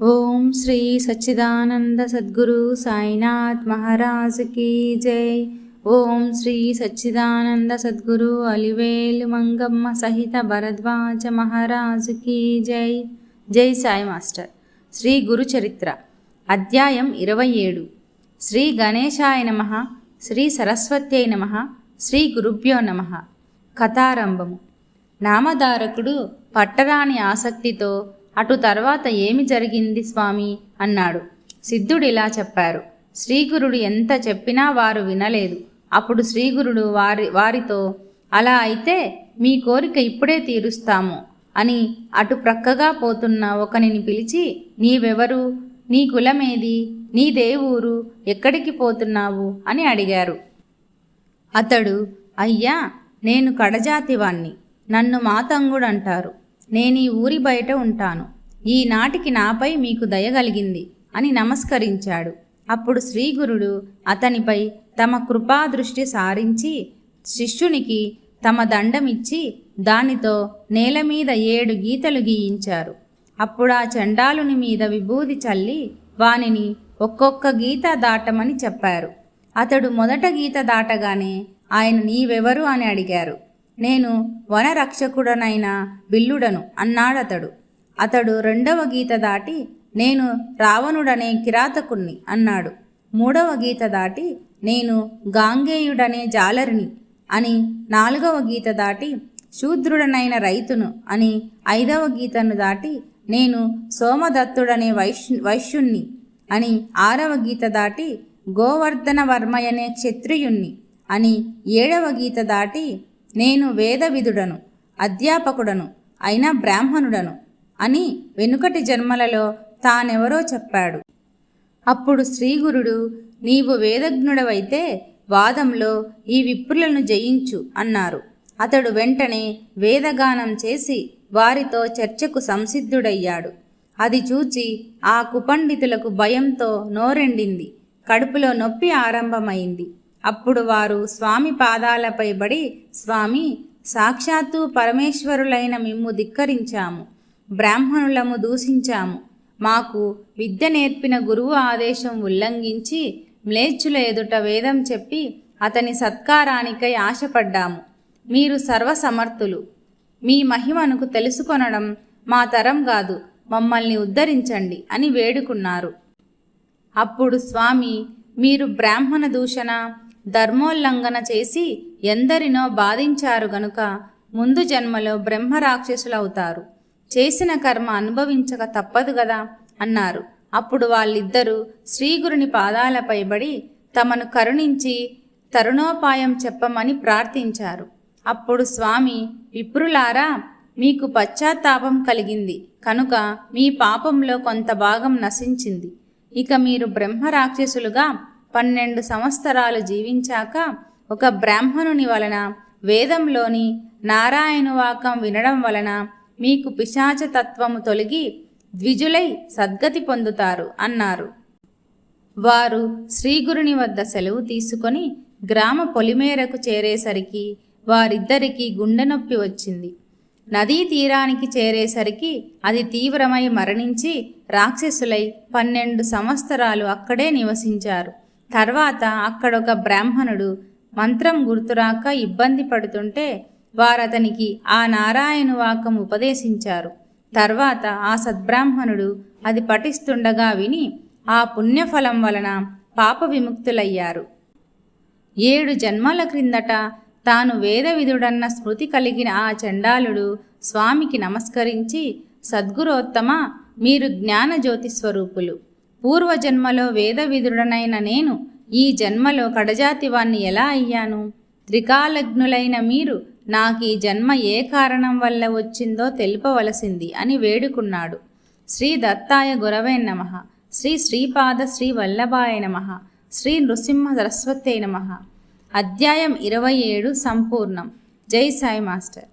ఓం శ్రీ సచ్చిదానంద సద్గురు సాయినాథ్ మహారాజ్ కీ జై. ఓం శ్రీ సచ్చిదానంద సద్గురు అలివేలు మంగమ్మ సహిత భరద్వాజ మహారాజ్ కీ జై. జై సాయి మాస్టర్. శ్రీ గురు చరిత్ర అధ్యాయం ఇరవై ఏడు. శ్రీ గణేశాయ నమ. శ్రీ సరస్వత్యై నమ. శ్రీ గురుభ్యో నమ. కథారంభము. నామధారకుడు పట్టరాని ఆసక్తితో అటు తర్వాత ఏమి జరిగింది స్వామి? అన్నాడు. సిద్ధుడు ఇలా చెప్పారు. శ్రీగురుడు ఎంత చెప్పినా వారు వినలేదు. అప్పుడు శ్రీగురుడు వారి వారితో అలా అయితే మీ కోరిక ఇప్పుడే తీరుస్తాము అని అటు ప్రక్కగా పోతున్న ఒకనిని పిలిచి నీవెవరు? నీ కులమేది? నీ దేవురు? ఎక్కడికి పోతున్నావు? అని అడిగారు. అతడు అయ్యా నేను కడజాతివాణ్ణి. నన్ను మాతంగుడు అంటారు నేను ఈ ఊరి బయట ఉంటాను. ఈనాటికి నాపై మీకు దయ కలిగింది అని నమస్కరించాడు. అప్పుడు శ్రీగురుడు అతనిపై తమ కృపాదృష్టి సారించి శిష్యునికి తమ దండమిచ్చి దానితో నేల మీద ఏడు గీతలు గీయించారు. అప్పుడు ఆ చండాలుని మీద విభూది చల్లి వానిని ఒక్కొక్క గీత దాటమని చెప్పారు. అతడు మొదట గీత దాటగానే ఆయన నీవెవరు? అని అడిగారు. నేను వనరక్షకుడనైన బిల్లుడను అన్నాడతడు. అతడు రెండవ గీత దాటి నేను రావణుడనే కిరాతకుణ్ణి అన్నాడు. మూడవ గీత దాటి నేను గాంగేయుడనే జాలరిని అని నాలుగవ గీత దాటి శూద్రుడనైన రైతును అని ఐదవ గీతను దాటి నేను సోమదత్తుడనే వైశ్యు వైశ్యుణ్ణి అని ఆరవ గీత దాటి గోవర్ధన వర్మయనే క్షత్రియుణ్ణి అని ఏడవ గీత దాటి నేను వేదవిధుడను అధ్యాపకుడను అయిన బ్రాహ్మణుడను అని వెనుకటి జన్మలలో తానెవరో చెప్పాడు. అప్పుడు శ్రీగురుడు నీవు వేదజ్ఞుడవైతే వాదంలో ఈ విప్రులను జయించు అన్నారు. అతడు వెంటనే వేదగానం చేసి వారితో చర్చకు సంసిద్ధుడయ్యాడు. అది చూచి ఆ కుపండితులకు భయంతో నోరెండింది. కడుపులో నొప్పి ఆరంభమైంది. అప్పుడు వారు స్వామి పాదాలపై బడి స్వామి సాక్షాత్తు పరమేశ్వరులైన మిమ్ము ధిక్కరించాము బ్రాహ్మణులము దూషించాము. మాకు విద్య నేర్పిన గురువు ఆదేశం ఉల్లంఘించి మ్లేచ్చుల ఎదుట వేదం చెప్పి అతని సత్కారానికై ఆశపడ్డాము. మీరు సర్వసమర్థులు. మీ మహిమనుకు తెలుసుకొనడం మా తరం కాదు మమ్మల్ని ఉద్ధరించండి అని వేడుకున్నారు. అప్పుడు స్వామి మీరు బ్రాహ్మణ దూషణ ధర్మోల్లంఘన చేసి ఎందరినో బాధించారు గనుక ముందు జన్మలో బ్రహ్మరాక్షసులవుతారు. చేసిన కర్మ అనుభవించక తప్పదు గదా? అన్నారు. అప్పుడు వాళ్ళిద్దరూ శ్రీగురుని పాదాలపై బడి తమను కరుణించి తరుణోపాయం చెప్పమని ప్రార్థించారు. అప్పుడు స్వామి విప్రులారా మీకు పశ్చాత్తాపం కలిగింది. కనుక మీ పాపంలో కొంత భాగం నశించింది. ఇక మీరు బ్రహ్మరాక్షసులుగా పన్నెండు సంవత్సరాలు జీవించాక ఒక బ్రాహ్మణుని వలన వేదంలోని నారాయణవాకం వినడం వలన మీకు పిశాచతత్వము తొలగి ద్విజులై సద్గతి పొందుతారు అన్నారు. వారు శ్రీగురుని వద్ద సెలవు తీసుకొని గ్రామ పొలిమేరకు చేరేసరికి వారిద్దరికీ గుండె నొప్పి వచ్చింది. నదీ తీరానికి చేరేసరికి అది తీవ్రమై మరణించి రాక్షసులై పన్నెండు సంవత్సరాలు అక్కడే నివసించారు. తర్వాత అక్కడొక బ్రాహ్మణుడు మంత్రం గుర్తురాక ఇబ్బంది పడుతుంటే వారతనికి ఆ నారాయణ వాకం ఉపదేశించారు. తర్వాత ఆ సద్బ్రాహ్మణుడు అది పఠిస్తుండగా విని ఆ పుణ్యఫలం వలన పాప విముక్తులయ్యారు. ఏడు జన్మల క్రిందట తాను వేదవిధుడన్న స్మృతి కలిగిన ఆ చండాలుడు స్వామికి నమస్కరించి సద్గురోత్తమ మీరు జ్ఞానజ్యోతి స్వరూపులు. పూర్వజన్మలో వేదవిధుడనైన నేను ఈ జన్మలో కడజాతివాణ్ణి ఎలా అయ్యాను? త్రికాలగ్నులైన మీరు నాకు ఈ జన్మ ఏ కారణం వల్ల వచ్చిందో తెలుపవలసింది అని వేడుకున్నాడు. శ్రీ దత్తాయ గురవే నమ. శ్రీ శ్రీపాద శ్రీ వల్లభాయ నమ. శ్రీ నృసింహ సరస్వతే నమ. అధ్యాయం ఇరవై ఏడు సంపూర్ణం. జై సాయి మాస్టర్.